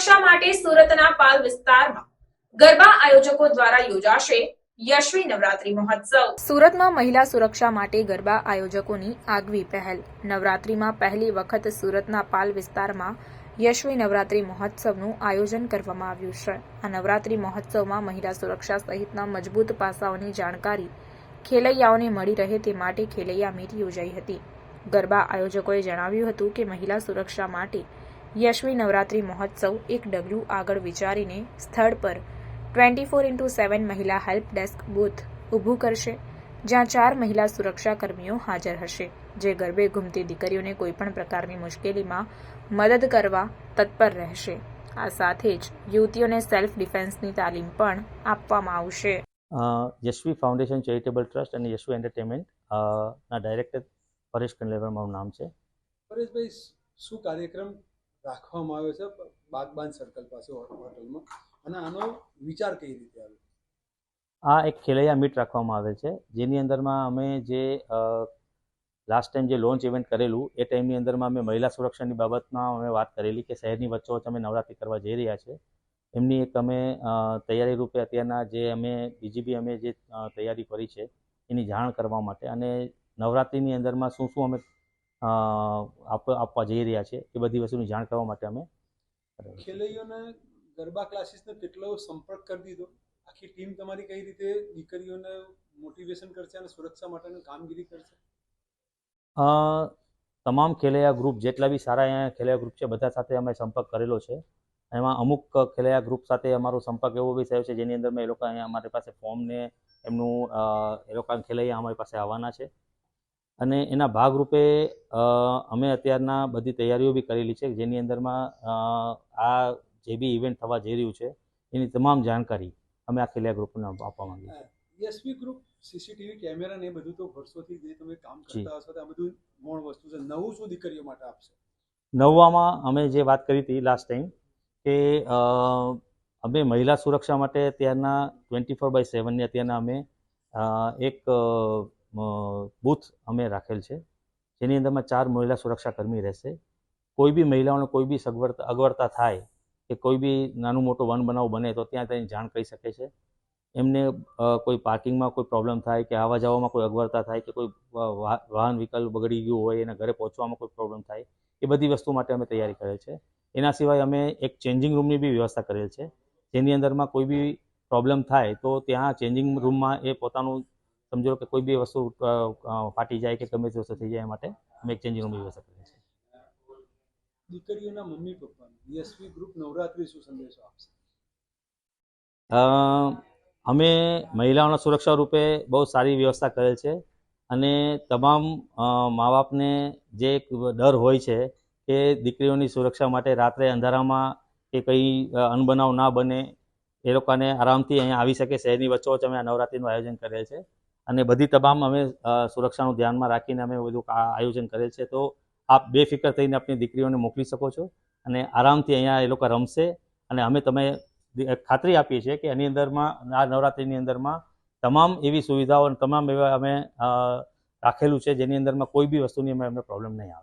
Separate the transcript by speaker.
Speaker 1: સુરક્ષા માટે સુરતના પાલ વિસ્તારમાં ગરબા આયોજકો દ્વારા યોજાશે યશવી નવરાત્રી મહોત્સવ. સુરતમાં મહિલા સુરક્ષા માટે ગરબા આયોજકોની આગવી પહેલ. નવરાત્રીમાં પહેલી વખત સુરતના પાલ વિસ્તારમાં યશવી નવરાત્રી મહોત્સવનું આયોજન કરવામાં આવ્યું છે. આ નવરાત્રી મહોત્સવમાં મહિલા સુરક્ષા સહિતના મજબૂત પાસાઓની જાણકારી ખેલૈયાઓને મળી રહે તે માટે ખેલૈયા મીટ યોજાઈ હતી. ગરબા આયોજકોએ જણાવ્યું હતું કે મહિલા સુરક્ષા માટે યશવી નવરાત્રી મહોત્સવ એક ડગલું આગળ વિચારીને સ્થળ પર ટ્વેન્ટી ફોર ઇન્ટુ સેવન મહિલા હેલ્પ ડેસ્ક બૂથ ઊભું કરશે જ્યાં ચાર મહિલા સુરક્ષા કર્મીઓ હાજર હશે જે ગરબે ઘૂમતી દીકરીઓને કોઈપણ પ્રકારની મુશ્કેલીમાં મદદ કરવા તત્પર રહેશે. આ સાથે જ યુવતીઓને સેલ્ફ ડિફેન્સની તાલીમ પણ આપવામાં આવશે.
Speaker 2: યશ્વી ફાઉન્ડેશન ચેરિટેબલ ટ્રસ્ટ અને યશવી એન્ટરટેનમેન્ટ ના ડાયરેક્ટર પરેશ કંડલેવર મારું નામ છે.
Speaker 3: પરેશભાઈ શું કાર્યક્રમ રાખવામાં આવ્યો છે, બાગબાન સર્કલ પાસે હોટલમાં અને આનો વિચાર કઈ રીતે આવ્યો?
Speaker 2: આ એક ખેલૈયા મીટ રાખવામાં આવે છે, જેની અંદરમાં અમે જે લાસ્ટ ટાઈમ જે લોન્ચ ઇવેન્ટ કરેલું, એ ટાઈમની અંદરમાં અમે મહિલા સુરક્ષાની બાબતમાં અમે વાત કરેલી કે શહેરની વચ્ચોવચ્ચ અમે નવરાત્રિ કરવા જઈ રહ્યા છે. એમની એક અમે તૈયારી રૂપે અત્યારના જે અમે, બીજી બી અમે જે તૈયારી કરી છે, એની જાણ કરવા માટે. અને નવરાત્રિની અંદરમાં શું શું અમે આપવા જઈ રહ્યા છે એ બધી વસ્તુની જાણ કરવા માટે અમે
Speaker 3: ખેલૈયોને ગરબા ક્લાસીસનો કેટલો સંપર્ક કરી દીધો? આખી ટીમ તમારી કઈ રીતે દીકરીઓને મોટિવેશન કરશે અને સુરક્ષા માટેની કામગીરી કરશે?
Speaker 2: તમામ ખેલૈયા ગ્રુપ જેટલા બી સારા અહીંયા ખેલૈયા ગ્રુપ છે બધા સાથે અમે સંપર્ક કરેલો છે. એમાં અમુક ખેલૈયા ગ્રુપ સાથે અમારો સંપર્ક એવો બી થયો છે જેની અંદર મેં એ લોકો અહીંયા અમારી પાસે ફોર્મને એમનું એ લોકો ખેલૈયા અમારી પાસે આવવાના છે. અને એના ભાગરૂપે અમે અત્યારના બધી તૈયારીઓ બી કરેલી છે જેની અંદરમાં આ જે બી ઇવેન્ટ થવા જઈ રહ્યું છે એની તમામ જાણકારી અમે આ ખેલૈયા ગ્રુપને આપવા માંગીએ છીએ.
Speaker 3: યશવી ગ્રુપ સીસીટીવી કેમેરા ને બધું તો વર્ષોથી જે તમે કામ કરતા હશો તો આ બધું ગૌણ વસ્તુ છે. નવું શું દીકરીઓ માટે આપશે?
Speaker 2: નવવામાં અમે જે વાત કરી હતી લાસ્ટ ટાઈમ કે અમે મહિલા સુરક્ષા માટે અત્યારના ટ્વેન્ટી ફોર બાય સેવનની અત્યારના અમે એક બૂથ અમે રાખેલ છે. જેની અંદરમાં ચાર મહિલા સુરક્ષા કર્મી રહેશે. કોઈ બી મહિલાઓને કોઈ બી સગવડતા અગવડતા થાય કે કોઈ બી નાનું મોટું વન બનાવ બને તો ત્યાં તેની જાણ કરી શકે છે. એમને કોઈ પાર્કિંગમાં કોઈ પ્રોબ્લેમ થાય કે આવવા જવામાં કોઈ અગવડતા થાય કે કોઈ વાહન વિકલ્પ બગડી ગયું હોય, એના ઘરે પહોંચવામાં કોઈ પ્રોબ્લેમ થાય, એ બધી વસ્તુ માટે અમે તૈયારી કરેલ છે. એના સિવાય અમે એક ચેન્જિંગ રૂમની બી વ્યવસ્થા કરેલ છે. જેની અંદરમાં કોઈ બી પ્રોબ્લેમ થાય તો ત્યાં ચેન્જિંગ રૂમમાં એ પોતાનું સમજો કે કોઈ બી વસ્તુ ફાટી જાય કે ગમે તે વસ્તુ થઈ જાય એ માટે અમે એક ચેન્જિંગ રૂમની વ્યવસ્થા કરીએ છે
Speaker 3: દીકરીઓના મમ્મી પપ્પાને યશવી ગ્રુપ નવરાત્રી શું સંદેશો આપશે?
Speaker 2: અ, અમે મહિલાઓના સુરક્ષા રૂપે બહુ સારી વ્યવસ્થા કરેલ છે અને તમામ મા બાપને જે એક ડર હોય છે કે દીકરીઓની સુરક્ષા માટે રાત્રે અંધારામાં કે કંઈ અનબનાવ ના બને એ લોકોને આરામથી અહીંયા આવી શકે શહેરની વચ્ચોવચ્ચ અમે આ નવરાત્રિનું આયોજન કરેલ છે. અને બધી તમામ અમે સુરક્ષાનું ધ્યાનમાં રાખીને અમે બધું આયોજન કરેલ છે. તો આપ બેફિકર થઈને આપણી દીકરીઓને મોકલી શકો છો અને આરામથી અહીંયા એ લોકો રમશે. અને અમે તમે ખાતરી આપીએ છીએ કે એની અંદરમાં, આ નવરાત્રિની અંદરમાં તમામ એવી સુવિધાઓ તમામ એવા અમે રાખેલું છે જેની અંદરમાં કોઈ બી વસ્તુની અમે અમને પ્રોબ્લેમ નહીં આવે.